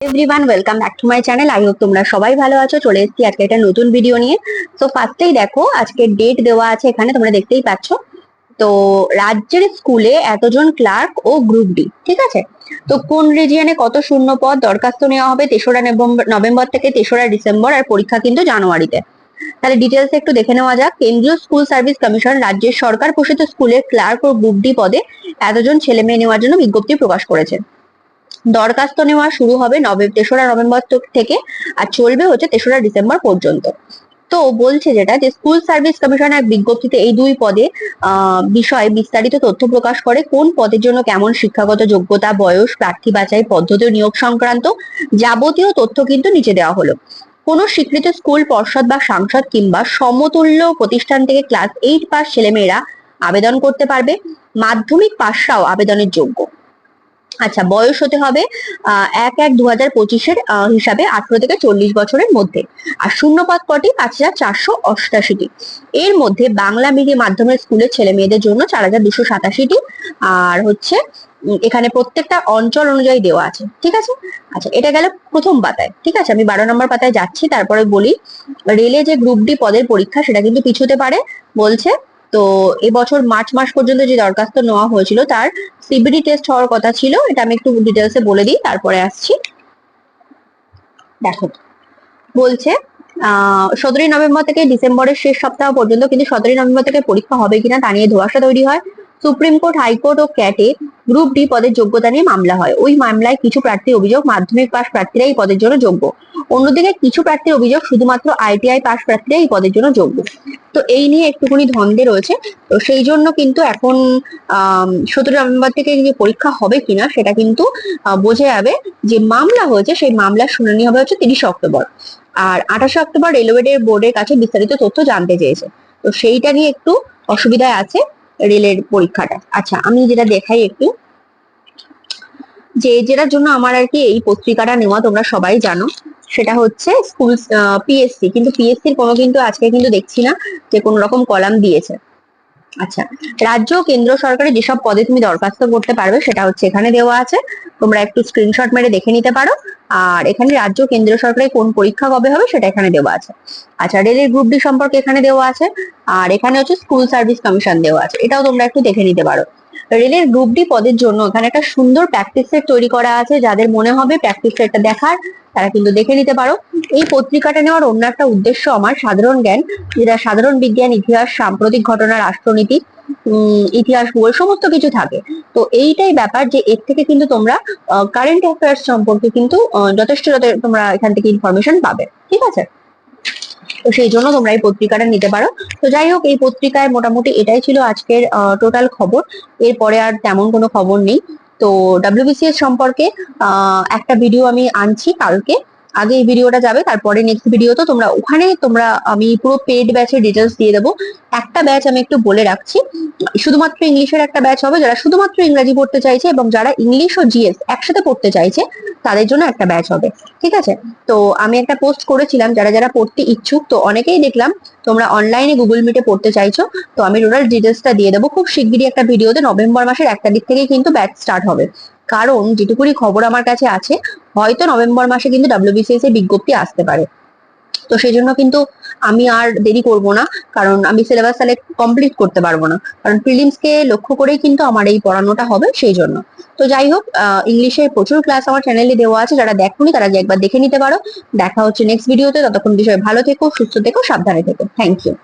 Everyone channel I তোমরা সবাই ভালো আছো। চলে এসেছি আজকে একটা নতুন ভিডিও নিয়ে। তো ফার্স্টেই দেখো, আজকে ডেট দেওয়া আছে এখানে, তোমরা দেখতেই পাচ্ছ। তো রাজ্যের স্কুলে এতজন ক্লার্ক ও গ্রুপ ডি ঠিক আছে? তো কোন রিজিয়নে কত শূন্য পদ দরখাস্ত নেওয়া হবে? তেসরা নভেম্বর- নভেম্বর থেকে তেসরা ডিসেম্বর আর পরীক্ষা কিন্তু জানুয়ারিতে। তাহলে ডিটেলস একটু দেখে নেওয়া যাক। কেন্দ্রীয় স্কুল সার্ভিস কমিশন রাজ্যের সরকার পোষিত স্কুলের ক্লার্ক ও গ্রুপ ডি পদে এতজন ছেলে মেয়ে নেওয়ার জন্য বিজ্ঞপ্তি প্রকাশ করেছে। দরখাস্ত নেওয়া শুরু হবে নভেম্বর তেসরা নভেম্বর থেকে আর চলবে হচ্ছে তেসরা ডিসেম্বর পর্যন্ত। তো বলছে যেটা যে স্কুল সার্ভিস কমিশন এক বিজ্ঞপ্তিতে এই দুই পদে বিষয়ে বিস্তারিত তথ্য প্রকাশ করে কোন পদের জন্য কেমন শিক্ষাগত যোগ্যতা, বয়স, প্রার্থী বাছাই পদ্ধতি নিয়োগ সংক্রান্ত যাবতীয় তথ্য কিন্তু নিচে দেওয়া হলো। কোন স্বীকৃত স্কুল পর্ষদ বা সাংসদ কিংবা সমতুল্য প্রতিষ্ঠান থেকে ক্লাস এইট পাস ছেলেমেয়েরা আবেদন করতে পারবে। মাধ্যমিক পাশরাও আবেদনের যোগ্য। আচ্ছা বয়স হতে হবে এক এক দু হাজার পঁচিশের হিসাবে আঠারো থেকে চল্লিশ বছরের মধ্যে। আর শূন্যপাত কটি? পাঁচ হাজার চারশো অষ্টাশিটি। এর মধ্যে বাংলা মিডিয়াম মাধ্যমের স্কুলের ছেলে মেয়েদের জন্য চার হাজার দুশো সাতাশিটি। আর হচ্ছে এখানে প্রত্যেকটা অঞ্চল অনুযায়ী দেওয়া আছে, ঠিক আছে? আচ্ছা এটা গেল প্রথম পাতায়, ঠিক আছে? আমি বারো নম্বর পাতায় যাচ্ছি, তারপরে বলি, রেলে যে গ্রুপ ডি পদের পরীক্ষা, সেটা কিন্তু পিছুতে পারে, বলছে তো এবছর মার্চ মাস পর্যন্ত যে দরখাস্ত নেওয়া হয়েছিল তার সিবিডি টেস্ট হওয়ার কথা ছিল, এটা আমি একটু ডিটেলসে বলে দিই, তারপরে আসছি। দেখো, বলছে সতেরোই নভেম্বর থেকে ডিসেম্বরের শেষ সপ্তাহ পর্যন্ত কিন্তু সতেরোই নভেম্বর থেকে পরীক্ষা হবে কিনা তা নিয়ে ধোয়াশা তৈরি হয়। সুপ্রিম কোর্ট হাইকোর্ট ও ক্যাটে গ্রুপ ডি পদের যোগ্যতা নিয়ে মামলা হয়। ওই মামলায় কিছু প্রার্থী অভিযোগ, মাধ্যমিক পাশ প্রার্থীরা এই পদের জন্য যোগ্য। অন্যদিকে কিছু প্রার্থীর অভিযোগ শুধুমাত্র আইটিআই পাস প্রার্থীরা এই পদের জন্য যোগ্য। তো এই নিয়ে একটুখানি ধন্দে রয়েছে। তো সেই জন্য কিন্তু এখন সতেরো নভেম্বর থেকে যে পরীক্ষা হবে কিনা সেটা কিন্তু বোঝা যাবে যে মামলা হয়েছে, সেই মামলার শুনানি হবে হচ্ছে তিরিশে অক্টোবর। আর আঠাশে অক্টোবর রেলওয়ে বোর্ডের কাছে বিস্তারিত তথ্য জানতে চেয়েছে। তো সেইটা নিয়ে একটু অসুবিধায় আছে রেলের পরীক্ষাটা। আচ্ছা আমি যেটা দেখাই একটু। যে যেটার জন্য আমার আর কি এই পত্রিকাটা নেওয়া তোমরা সবাই জানো, সেটা হচ্ছে স্কুল পিএসসি কিন্তু পিএসসির কোনো কিন্তু আজকে কিন্তু দেখছি না যে কোনো রকম কলাম দিয়েছে। আচ্ছা রাজ্য কেন্দ্র সরকারের যেসব পদে তুমি দরখাস্ত করতে পারবে সেটা হচ্ছে এখানে দেওয়া আছে, তোমরা একটু স্ক্রিনশট মেরে দেখে নিতে পারো। আর এখানে রাজ্য কেন্দ্র সরকারের কোন পরীক্ষা কবে হবে সেটা এখানে দেওয়া আছে। আচ্ছা রেলের গ্রুপ ডি সম্পর্কে এখানে দেওয়া আছে, আর এখানে হচ্ছে স্কুল সার্ভিস কমিশন দেওয়া আছে, এটাও তোমরা একটু দেখে নিতে পারো। রেলের গ্রুপ ডি পদের জন্য এখানে একটা সুন্দর প্র্যাকটিস সেট তৈরি করা আছে। যাদের মনে হবে প্র্যাকটিস সেটটা দেখার, তারা কিন্তু দেখে নিতে পারো। এই পত্রিকাটা নেওয়ার অন্য একটা উদ্দেশ্য আমার, সাধারণ জ্ঞান, যেটা সাধারণ বিজ্ঞান, ইতিহাস, সাম্প্রতিক ঘটনা, রাষ্ট্রনীতি ইতিহাস ভূগোল সমস্ত কিছু থাকে। তো এইটাই ব্যাপার যে এর থেকে কিন্তু তোমরা কারেন্ট অ্যাফেয়ার্স সম্পর্কে কিন্তু যথেষ্ট যথে- তোমরা এখান থেকে ইনফরমেশন পাবে। ঠিক আছে? তো সেই জন্য তোমরা এই পত্রিকাটা নিতে পারো। তো যাই হোক, এই পত্রিকায় মোটামুটি এটাই ছিল আজকের টোটাল খবর। এরপরে আর তেমন কোনো খবর নেই। তো ডাব্লিউবিসিএস সম্পর্কে একটা ভিডিও আমি আনছি কালকে। আগে এই ভিডিওটা যাবে, তারপরে নেক্সট ভিডিও তো তোমরা ওখানে তোমরা আমি পুরো পেড ব্যাচের ডিটেলস দিয়ে দেবো। একটা ব্যাচ আমি একটু বলে রাখছি। শুধুমাত্র ইংলিশের একটা ব্যাচ হবে, যারা শুধুমাত্র ইংরাজি পড়তে চাইছে এবং যারা ইংলিশ ও জিএস একসাথে পড়তে চাইছে, তাদের জন্য একটা ব্যাচ হবে, ঠিক আছে? তো আমি একটা পোস্ট করেছিলাম, যারা যারা পড়তে ইচ্ছুক, তো অনেকেই দেখলাম তোমরা অনলাইনে গুগল মিটে পড়তে চাইছো, তো আমি টোটাল ডিটেলসটা দিয়ে দেবো। খুব শিগগিরই একটা ভিডিওতে নভেম্বর মাসের এক তারিখ থেকেই কিন্তু ব্যাচ স্টার্ট হবে। কারণ যেটুকুনি খবর আমার কাছে আছে হয়তো নভেম্বর মাসে কিন্তু ডাব্লিউবিসিএস এর বিজ্ঞপ্তি আসতে পারে। তো সেই জন্য কিন্তু আমি আর দেরি করব না, কারণ আমি সিলেবাস তাহলে কমপ্লিট করতে পারব না। কারণ প্রিলিমস কে লক্ষ্য করেই কিন্তু আমার এই পড়ানোটা হবে সেই জন্য তো যাই হোক ইংলিশের প্রচুর ক্লাস আমার চ্যানেলে দেওয়া আছে, যারা দেখোনি তারা একবার দেখে নিতে পারো। দেখা হচ্ছে নেক্সট ভিডিওতে ততক্ষণ বিষয়ে ভালো থেকো, সুস্থ থেকো, সাবধানে থেকো। Thank you